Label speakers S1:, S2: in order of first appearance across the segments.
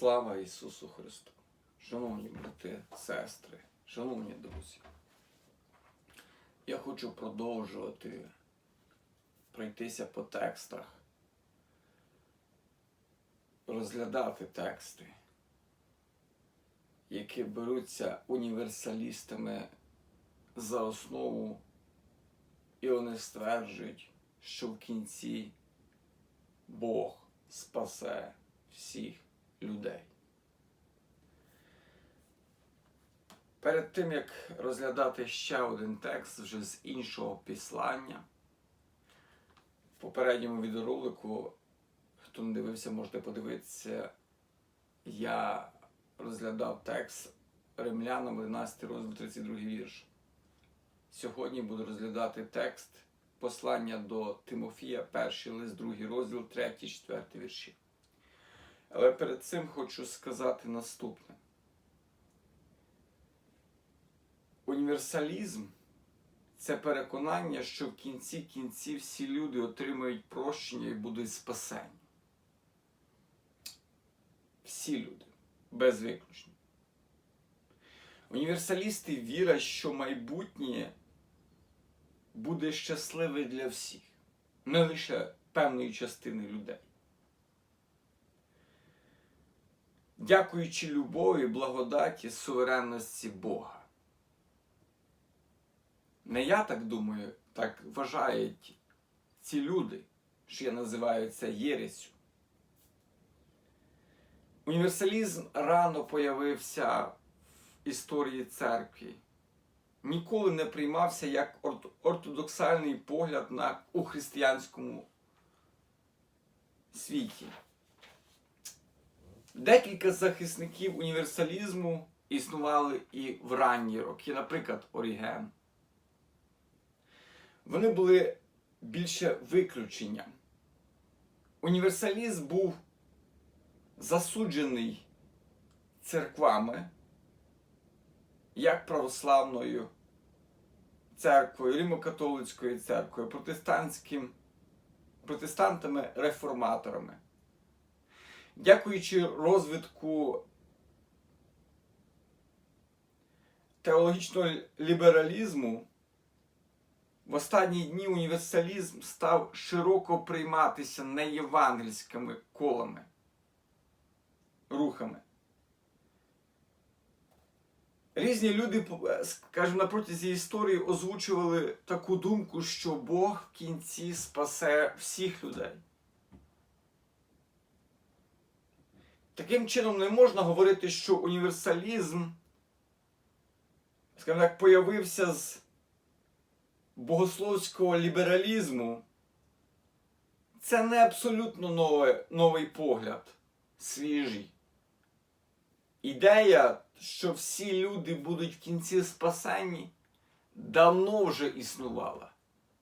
S1: Слава Ісусу Христу! Шановні брати, сестри, шановні друзі, я хочу продовжувати пройтися по текстах, розглядати тексти, які беруться універсалістами за основу, і вони стверджують, що в кінці Бог спасе всіх людей. Перед тим, як розглядати ще один текст вже з іншого післання, в попередньому відеоролику, хто не дивився, можете подивитися, я розглядав текст Римлянам 11 розділ 32 вірш. Сьогодні буду розглядати текст послання до Тимофія, перший лист, другий розділ, третій, четвертий вірші. Але перед цим хочу сказати наступне. Універсалізм це переконання, що в кінці кінці всі люди отримають прощення і будуть спасені. Всі люди, без виключення. Універсалісти вірять, що майбутнє буде щасливе для всіх, не лише певної частини людей. Дякуючи любові, благодаті, суверенності Бога. Не я так думаю, так вважають ці люди, що я називаю це єресю. Універсалізм рано появився в історії церкви. Ніколи не приймався як ортодоксальний погляд на у християнському світі. Декілька захисників універсалізму існували і в ранні роки, наприклад, Оріген. Вони були більше виключенням. Універсалізм був засуджений церквами, як православною церквою, Римо-католицькою церквою, протестантським, протестантами-реформаторами. Дякуючи розвитку теологічного лібералізму, в останні дні універсалізм став широко прийматися неєвангельськими колами, рухами. Різні люди, скажімо, на протязі історії озвучували таку думку, що Бог в кінці спасе всіх людей. Таким чином не можна говорити, що універсалізм, скажімо так, появився з богословського лібералізму. Це не абсолютно нове, новий погляд, свіжий. Ідея, що всі люди будуть в кінці спасені, давно вже існувала.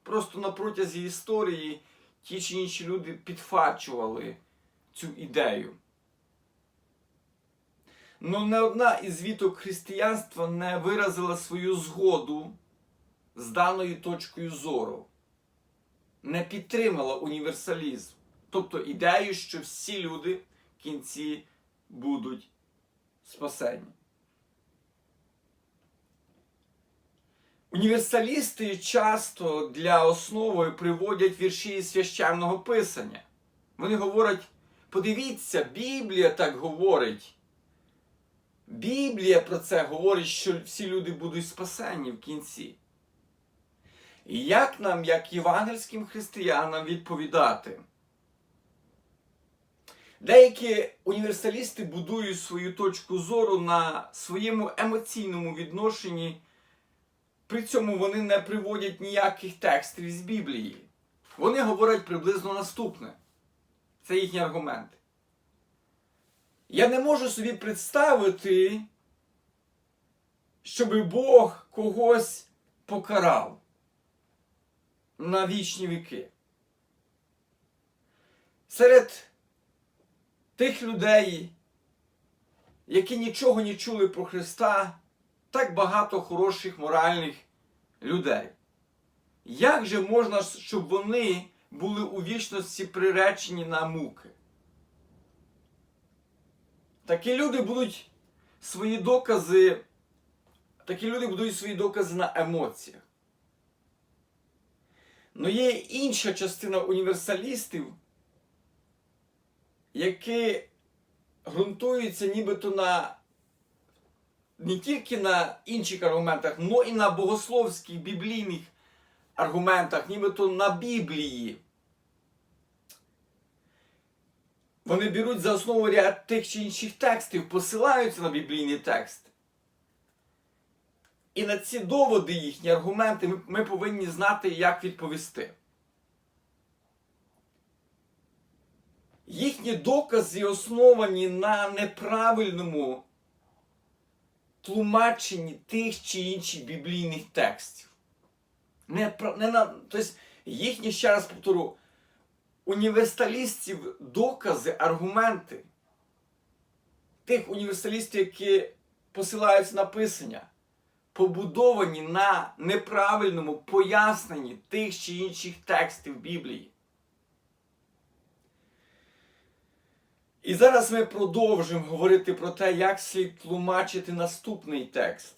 S1: Просто на протязі історії ті чи інші люди підфачували цю ідею. Ну, не одна із віток християнства не виразила свою згоду з даною точкою зору, не підтримала універсалізм, тобто ідею, що всі люди в кінці будуть спасені. Універсалісти часто для основи приводять вірші із священного писання. Вони говорять: подивіться, Біблія так говорить. Біблія про це говорить, що всі люди будуть спасені в кінці. І як нам, як євангельським християнам, відповідати? Деякі універсалісти будують свою точку зору на своєму емоційному відношенні, при цьому вони не приводять ніяких текстів з Біблії. Вони говорять приблизно наступне. Це їхні аргументи. Я не можу собі представити, щоб Бог когось покарав на вічні віки. Серед тих людей, які нічого не чули про Христа, так багато хороших моральних людей. Як же можна, щоб вони були у вічності приречені на муки? Такі люди будуть свої докази, такі люди будують свої докази на емоціях. Ну є інша частина універсалістів, які ґрунтуються нібито на не тільки на інших аргументах, але і на богословських біблійних аргументах, нібито на Біблії. Вони беруть за основу ряд тих чи інших текстів, посилаються на біблійний текст. І на ці доводи, їхні аргументи, ми, ми повинні знати, як відповісти. Їхні докази основані на неправильному тлумаченні тих чи інших біблійних текстів. Не, не на, тобто їхні, ще раз повторю, універсалістів докази, аргументи тих універсалістів, які посилаються на писання, побудовані на неправильному поясненні тих чи інших текстів Біблії. І зараз ми продовжимо говорити про те, як слід тлумачити наступний текст,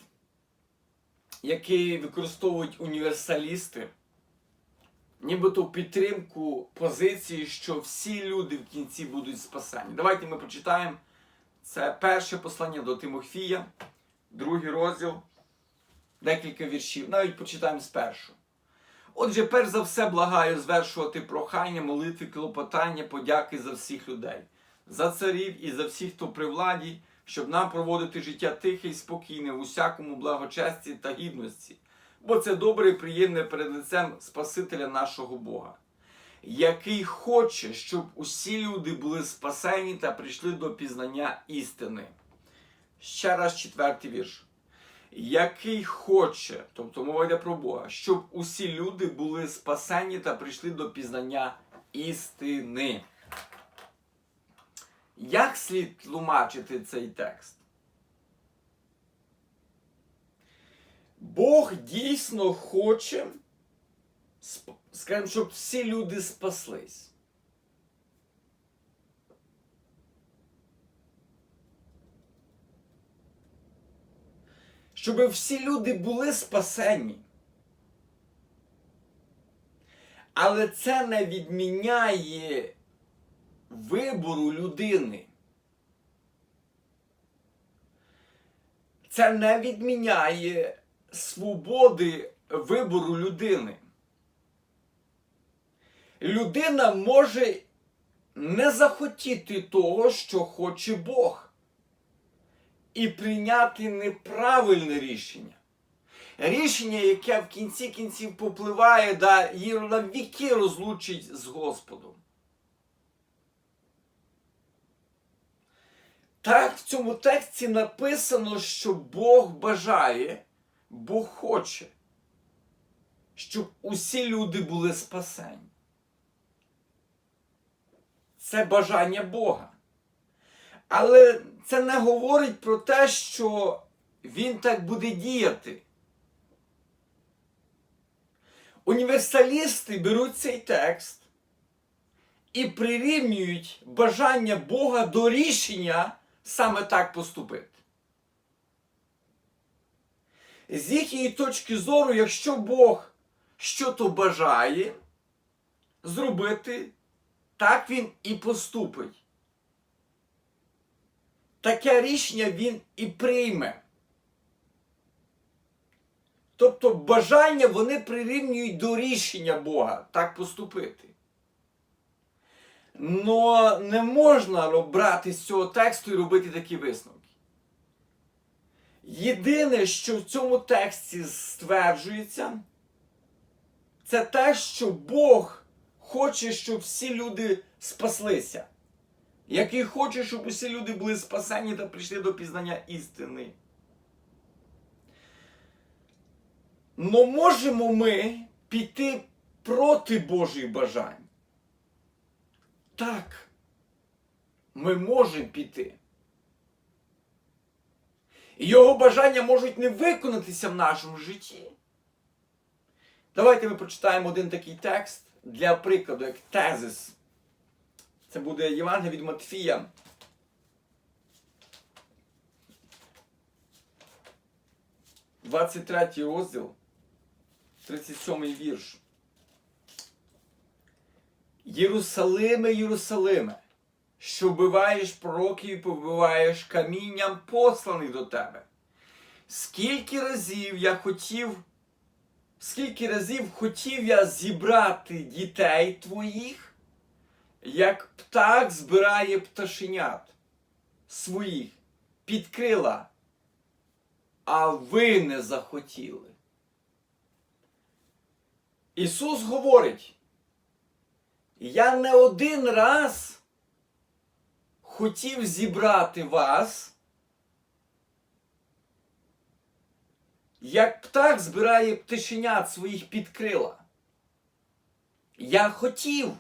S1: який використовують універсалісти, нібито підтримку позиції, що всі люди в кінці будуть спасені. Давайте ми почитаємо. Це перше послання до Тимофія, другий розділ, декілька віршів. Навіть почитаємо з першого. Отже, перш за все благаю звершувати прохання, молитви, клопотання, подяки за всіх людей, за царів і за всіх, хто при владі, щоб нам проводити життя тихе і спокійне в усякому благочесті та гідності, бо це добре і приємне перед лицем Спасителя нашого Бога, який хоче, щоб усі люди були спасені та прийшли до пізнання істини. Ще раз четвертий вірш який хоче, тобто мова йде про Бога, щоб усі люди були спасені та прийшли до пізнання істини. Як слід тлумачити цей текст? Бог дійсно хоче, скажімо, щоб всі люди спаслись. щоб всі люди були спасені. Але це не відміняє вибору людини. Це не відміняє свободи вибору людини. Людина може не захотіти того, що хоче Бог і прийняти неправильне рішення. Рішення, яке в кінці кінців попливає, да її на віки розлучить з Господом. Так, в цьому тексті написано, що Бог бажає, Бог хоче, щоб усі люди були спасені. Це бажання Бога. Але це не говорить про те, що він так буде діяти. Універсалісти беруть цей текст і прирівнюють бажання Бога до рішення саме так поступити. З їхньої точки зору, якщо Бог що-то бажає зробити, так він і поступить таке рішення він і прийме. Тобто бажання вони прирівнюють до рішення Бога так поступити. Но не можна брати з цього тексту і робити такі висновки. Єдине, що в цьому тексті стверджується, це те, що Бог хоче, щоб всі люди спаслися який хоче, щоб усі люди були спасені та прийшли до пізнання істини. Но можемо ми піти проти Божих бажань? Так, ми можемо піти. І його бажання можуть не виконатися в нашому житті. Давайте ми прочитаємо один такий текст для прикладу, як тезис. Це буде Євангелія від Матфія. Двадцять третій розділ, 37 вірш. Єрусалиме, Єрусалиме що вбиваєш пророків і побиваєш камінням посланих до тебе. Скільки разів я хотів, скільки разів хотів я зібрати дітей твоїх, як птах збирає пташенят своїх під крила, а ви не захотіли. Ісус говорить, я не один раз хотів зібрати вас, як птах збирає пташенят своїх під крила. Я хотів.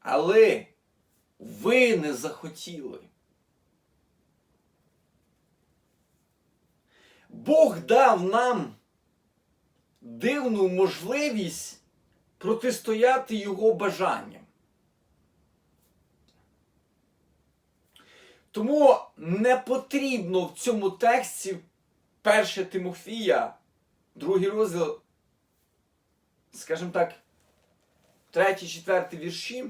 S1: Але ви не захотіли. Бог дав нам дивну можливість протистояти Його бажанням. Тому не потрібно в цьому тексті 1 Тимофія, другий розділ, скажімо так, третій, четвертий вірші,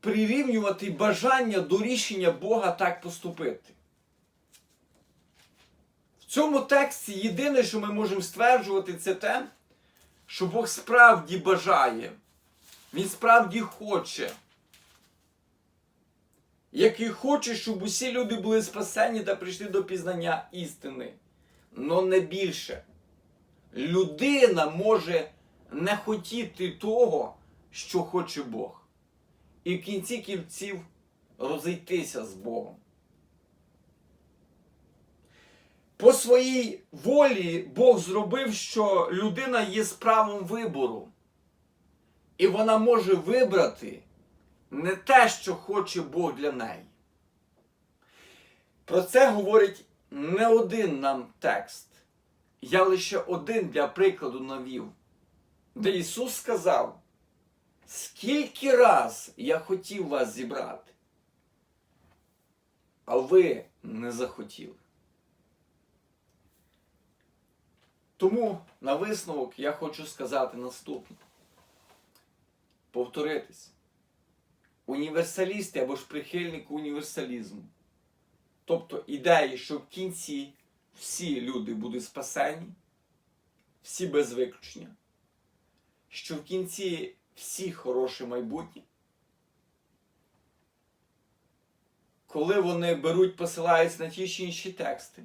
S1: прирівнювати бажання до рішення Бога так поступити. В цьому тексті єдине, що ми можемо стверджувати, це те, що Бог справді бажає, Він справді хоче. Який хоче, щоб усі люди були спасені та прийшли до пізнання істини. Но не більше. Людина може не хотіти того, що хоче Бог. І в кінці кінців розійтися з Богом. По своїй волі Бог зробив, що людина є з правом вибору. І вона може вибрати не те, що хоче Бог для неї. Про це говорить не один нам текст. Я лише один для прикладу навів, де Ісус сказав, скільки раз я хотів вас зібрати, а ви не захотіли. Тому на висновок я хочу сказати наступне. Повторитись. Універсалісти або ж прихильник універсалізму. Тобто ідеї, що в кінці всі люди будуть спасені, всі без виключення, що в кінці всі хороше майбутнє. Коли вони беруть, посилаються на ті чи інші тексти,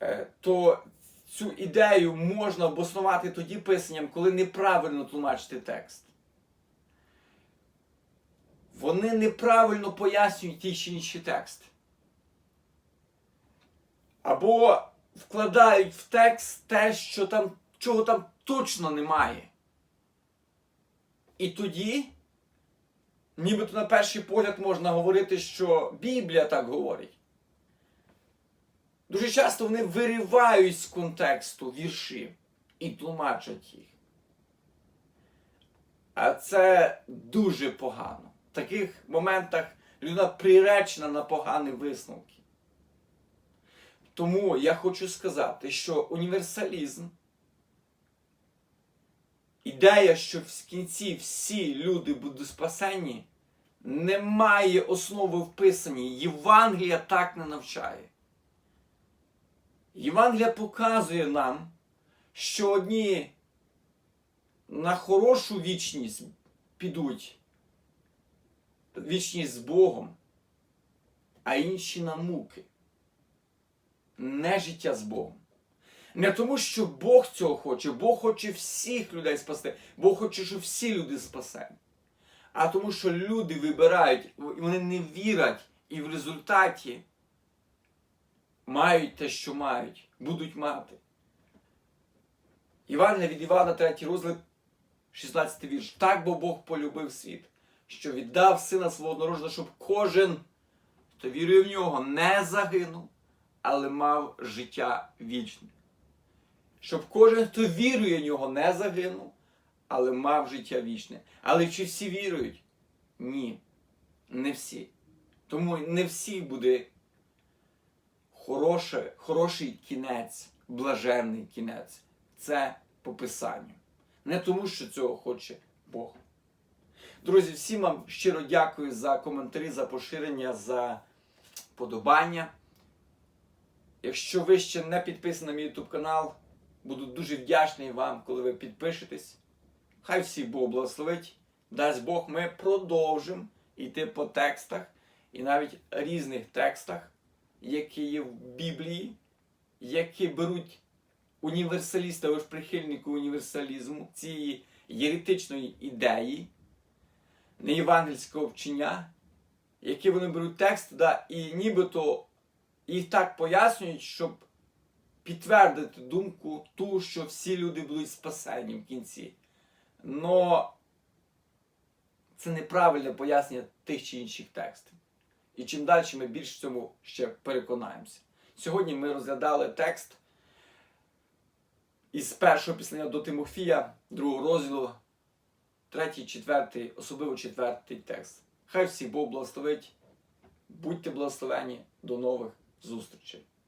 S1: е, то цю ідею можна обоснувати тоді писанням, коли неправильно тлумачити текст. Вони неправильно пояснюють ті чи інші тексти. Або вкладають в текст те, що там, чого там точно немає. І тоді, нібито на перший погляд можна говорити, що Біблія так говорить. Дуже часто вони виривають з контексту вірші і тлумачать їх. А це дуже погано. Таких моментах людина приречена на погані висновки. Тому я хочу сказати, що універсалізм, ідея, що в кінці всі люди будуть спасені, не має основи в Писанні. Євангелія так не навчає. Євангелія показує нам, що одні на хорошу вічність підуть, вічність з Богом, а інші на муки. Не життя з Богом. Не тому, що Бог цього хоче, Бог хоче всіх людей спасти, Бог хоче, щоб всі люди спасені. А тому, що люди вибирають, вони не вірять і в результаті мають те, що мають, будуть мати. Івана від Івана, 3 розділ, 16 вірш. Так бо Бог полюбив світ, що віддав сина свого однорожного, щоб кожен, хто вірує в нього, не загинув, але мав життя вічне. Щоб кожен, хто вірує в нього, не загинув, але мав життя вічне. Але чи всі вірують? Ні, не всі. Тому не всіх буде хороше, хороший кінець, блаженний кінець. Це по Писанню. Не тому, що цього хоче Бог. Друзі, всім вам щиро дякую за коментарі, за поширення, за подобання. Якщо ви ще не підписані на мій YouTube канал, буду дуже вдячний вам, коли ви підпишетесь. Хай всіх Бог благословить. Дасть Бог, ми продовжимо йти по текстах і навіть різних текстах, які є в Біблії, які беруть універсаліста, ви ж прихильнику універсалізму, цієї єретичної ідеї, неєвангельського вчення, які вони беруть текст, да, і нібито їх так пояснюють, щоб підтвердити думку ту, що всі люди будуть спасені в кінці. Но це неправильне пояснення тих чи інших текстів. І чим далі ми більш в цьому ще переконаємося. Сьогодні ми розглядали текст із першого післання до Тимофія, другого розділу, третій, четвертий, особливо четвертий текст. Хай всіх Бог благословить. Будьте благословені. До нових зустрічей.